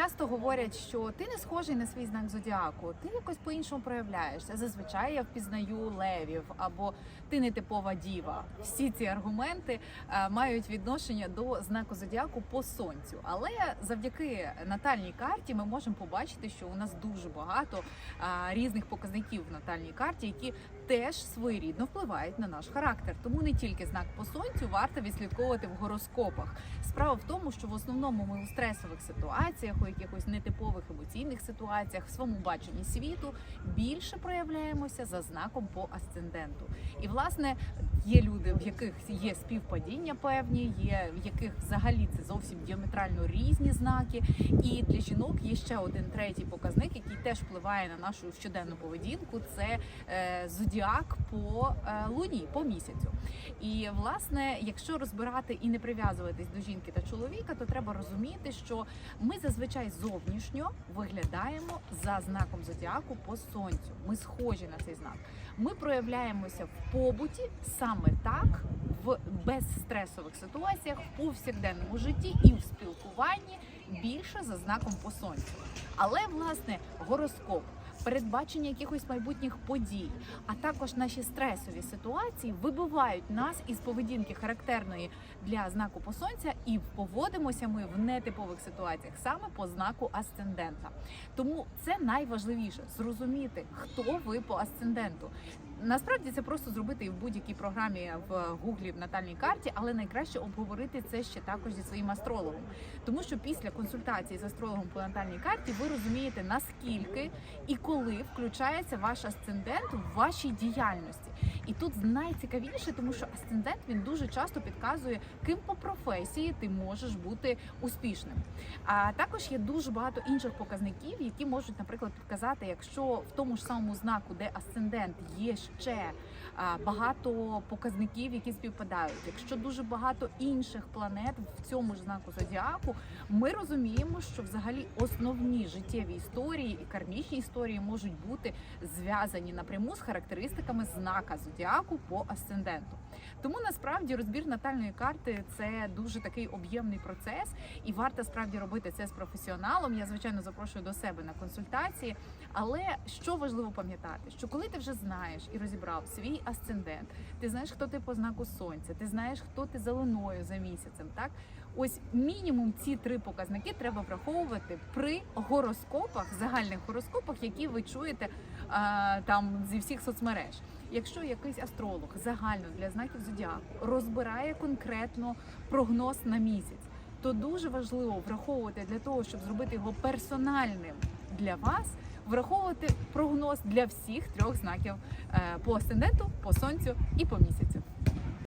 Часто говорять, що ти не схожий на свій знак зодіаку, ти якось по-іншому проявляєшся. Зазвичай я впізнаю левів або ти не типова діва. Всі ці аргументи е, мають відношення до знаку зодіаку по сонцю. Але завдяки натальній карті ми можемо побачити, що у нас дуже багато е, різних показників в натальній карті, які теж своєрідно впливають на наш характер. Тому не тільки знак по сонцю варто відслідковувати в гороскопах. Справа в тому, що в основному ми у стресових ситуаціях, якихось нетипових емоційних ситуаціях, в своєму баченні світу більше проявляємося за знаком по асценденту. І власне є люди, в яких є співпадіння певні, є в яких взагалі це зовсім діаметрально різні знаки. І для жінок є ще один третій показник, який теж впливає на нашу щоденну поведінку. Це е, зодіак по е, луні, по місяцю. І власне, якщо розбирати і не прив'язуватись до жінки та чоловіка, то треба розуміти, що ми зазвичай зовнішньо виглядаємо за знаком зодіаку по сонцю. Ми схожі на цей знак. Ми проявляємося в побуті саме так, в безстресових ситуаціях, в повсякденному житті і в спілкуванні більше за знаком по сонцю. Але власне гороскоп. Передбачення якихось майбутніх подій, а також наші стресові ситуації вибивають нас із поведінки характерної для знаку по сонця, і поводимося ми в нетипових ситуаціях саме по знаку асцендента. Тому це найважливіше зрозуміти, хто ви по асценденту. Насправді це просто зробити в будь-якій програмі в гуглі в натальній карті, але найкраще обговорити це ще також зі своїм астрологом, тому що після консультації з астрологом по натальній карті ви розумієте наскільки і коли включається ваш асцендент в вашій діяльності. І тут найцікавіше, тому що асцендент він дуже часто підказує, ким по професії ти можеш бути успішним. А також є дуже багато інших показників, які можуть, наприклад, підказати, якщо в тому ж самому знаку, де асцендент, є ще багато показників, які співпадають. Якщо дуже багато інших планет в цьому ж знаку зодіаку, ми розуміємо, що взагалі основні життєві історії і кармічні історії можуть бути зв'язані напряму з характеристиками знака зодіаку по асценденту. Тому насправді розбір натальної карти це дуже такий об'ємний процес, і варто справді робити це з професіоналом. Я звичайно запрошую до себе на консультації. Але що важливо пам'ятати, що коли ти вже знаєш і розібрав свій асцендент, ти знаєш, хто ти по знаку сонця, ти знаєш, хто ти за луною за місяцем. Так ось мінімум ці три показники треба враховувати при гороскопах, загальних гороскопах, які ви чуєте а, там зі всіх соцмереж. Якщо якийсь астролог загально для знаків зодіаку розбирає конкретно прогноз на місяць, то дуже важливо враховувати для того, щоб зробити його персональним для вас, враховувати прогноз для всіх трьох знаків е, по асценденту, по сонцю і по місяцю.